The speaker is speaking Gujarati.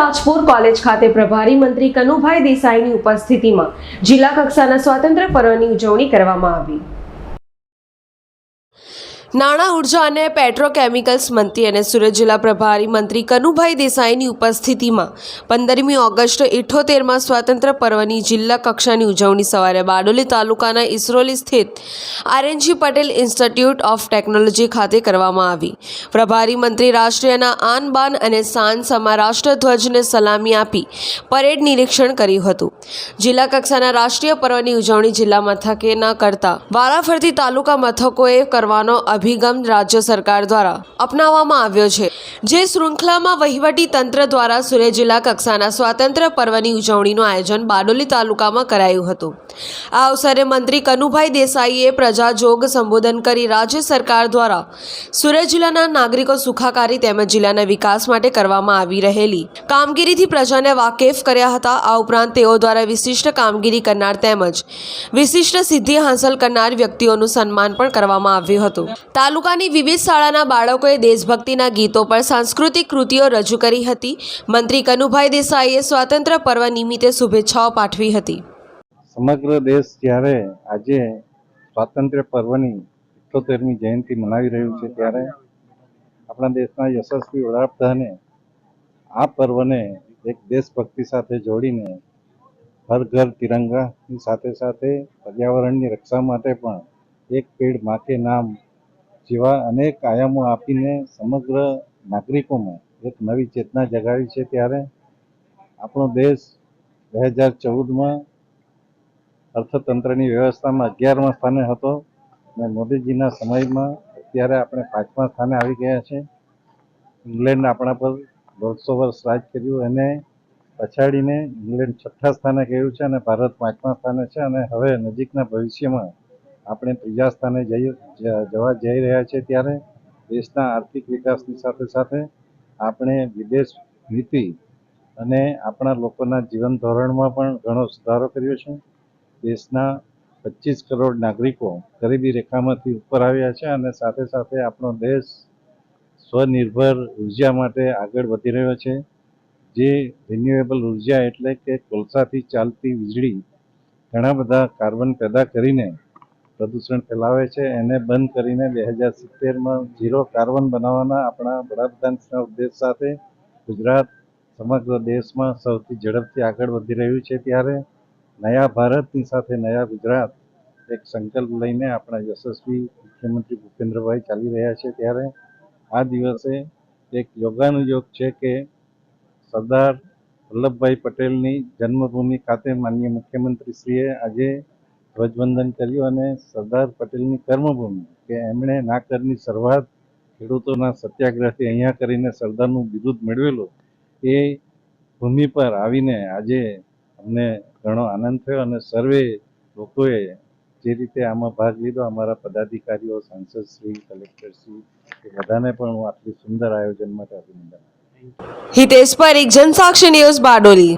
રાજપુર કોલેજ ખાતે પ્રભારી મંત્રી કનુભાઈ દેસાઈની ઉપસ્થિતિમાં જિલ્લા કક્ષાના સ્વાતંત્ર્ય પર્વની ઉજવણી કરવામાં આવી. નાણાં ઊર્જા અને પેટ્રોકેમિકલ્સ મંત્રી અને સુરત જિલ્લા પ્રભારી મંત્રી કનુભાઈ દેસાઈની ઉપસ્થિતિમાં પંદરમી ઓગસ્ટ ઇઠોતેરમાં સ્વાતંત્ર્ય પર્વની જિલ્લા કક્ષાની ઉજવણી સવારે બારડોલી તાલુકાના ઇસરોલી સ્થિત RNG Patel institute of technology ખાતે કરવામાં આવી. પ્રભારી મંત્રી રાષ્ટ્રીયના આન બાન અને શાન સમા રાષ્ટ્રધ્વજને સલામી આપી પરેડ નિરીક્ષણ કર્યું હતું. જિલ્લા કક્ષાના રાષ્ટ્રીય પર્વની ઉજવણી જિલ્લા મથકે ન કરતા વારાફરતી તાલુકા મથકોએ કરવાનો અભિગમ રાજ્ય સરકાર દ્વારા અપનાવવામાં આવ્યો છે, જે શૃંખલામાં વહીવટી તંત્ર દ્વારા સુરત જિલ્લા કક્ષાના સ્વાતંત્ર્ય પર્વની ઉજવણીનું આયોજન બારડોલી તાલુકામાં કરાયું હતું. આ અવસરે મંત્રી કનુભાઈ દેસાઈએ પ્રજાજોગ સંબોધન કરી રાજ્ય સરકાર દ્વારા સુરત જિલ્લાના નાગરિકો સુખાકારી તેમજ જિલ્લાના વિકાસ માટે કરવામાં આવી રહેલી કામગીરીથી પ્રજાને વાકેફ કર્યા હતા. આ ઉપરાંત તેઓ દ્વારા વિશિષ્ટ કામગીરી કરનાર તેમજ વિશિષ્ટ સિદ્ધિ હાંસલ કરનાર વ્યક્તિઓનું સન્માન પણ કરવામાં આવ્યું હતું. તાલુકાની વિવિધ શાળાના બાળકોએ દેશભક્તિના ગીતો પર સાંસ્કૃતિક કૃતિઓ રજૂ કરી હતી. મંત્રી કનુભાઈ દેસાઈએ સ્વાતંત્ર્ય પર્વ નિમિત્તે શુભેચ્છાઓ પાઠવી હતી. સમગ્ર દેશ જ્યારે આજે સ્વાતંત્ર્ય પર્વની ઇઠ્ઠોતેરમી જયંતિ મનાવી રહ્યું છે, ત્યારે આપણા દેશના યશસ્વી વડાપ્રધાને આ પર્વને એક દેશભક્તિ સાથે જોડીને હર ઘર તિરંગાની સાથે સાથે પર્યાવરણની રક્ષા માટે પણ એક પેડ માકે નામ જેવા અનેક આયામો આપીને સમગ્ર નાગરિકોમાં એક નવી ચેતના જગાવી છે ત્યારે આપણો દેશ બે હજાર ચૌદમાં અર્થતંત્રની વ્યવસ્થામાં અગિયારમા સ્થાને હતો અને મોદીજીના સમયમાં અત્યારે આપણે પાંચમા સ્થાને આવી ગયા છે. ઇંગ્લેન્ડ આપણા પર દોઢસો વર્ષ રાજ કર્યું, એને પછાડીને ઇંગ્લેન્ડ છઠ્ઠા સ્થાને ગયું છે અને ભારત પાંચમા સ્થાને છે અને હવે નજીકના ભવિષ્યમાં આપણે ત્રીજા સ્થાને જઈ, જવા જઈ રહ્યા છે ત્યારે દેશના આર્થિક વિકાસની સાથે સાથે આપણે વિદેશ નીતિ અને આપણા લોકોના જીવન ધોરણમાં પણ ઘણો સુધારો કર્યો છે. દેશના પચીસ કરોડ નાગરિકો ગરીબી રેખામાંથી ઉપર આવ્યા છે અને સાથે સાથે આપણો દેશ સ્વનિર્ભર ઊર્જા માટે આગળ વધી રહ્યો છે. જે રિન્યુએબલ ઊર્જા એટલે કે કોલસાથી ચાલતી વીજળી ઘણા બધા કાર્બન પેદા કરીને પ્રદૂષણ ફેલાવે છે, એને બંધ કરીને બે હજાર સિત્તેરમાં ઝીરો કાર્બન બનાવવાના આપણા વડાપ્રધાનના ઉદ્દેશ સાથે ગુજરાત સમગ્ર દેશમાં સૌથી ઝડપથી આગળ વધી રહ્યું છે ત્યારે નયા ભારતની સાથે નયા ગુજરાત એક સંકલ્પ લઈને આપણા યશસ્વી મુખ્યમંત્રી ભૂપેન્દ્રભાઈ ચાલી રહ્યા છે ત્યારે આ દિવસે એક યોગાનુયોગ છે કે સરદાર વલ્લભભાઈ પટેલની જન્મભૂમિ ખાતે માનનીય મુખ્યમંત્રીશ્રીએ આજે ધ્વજવંદન કર્યું અને સરદાર પટેલની કર્મભૂમિ કે એમણે નાકરની શરૂઆત ખેડૂતોના સત્યાગ્રહથી અહીંયા કરીને સરદારનું બિરુદ મેળવેલું, એ ભૂમિ પર આવીને આજે અમને ઘણો આનંદ થયો અને સર્વે લોકોએ જે રીતે આમાં ભાગ લીધો, અમારા પદાધિકારીઓ સાંસદશ્રી કલેક્ટરશ્રી એ બધાને પણ હું આટલી સુંદર આયોજન માટે અભિનંદન. હિતેશ પરીખ જનસાક્ષી ન્યૂઝ બારડોલી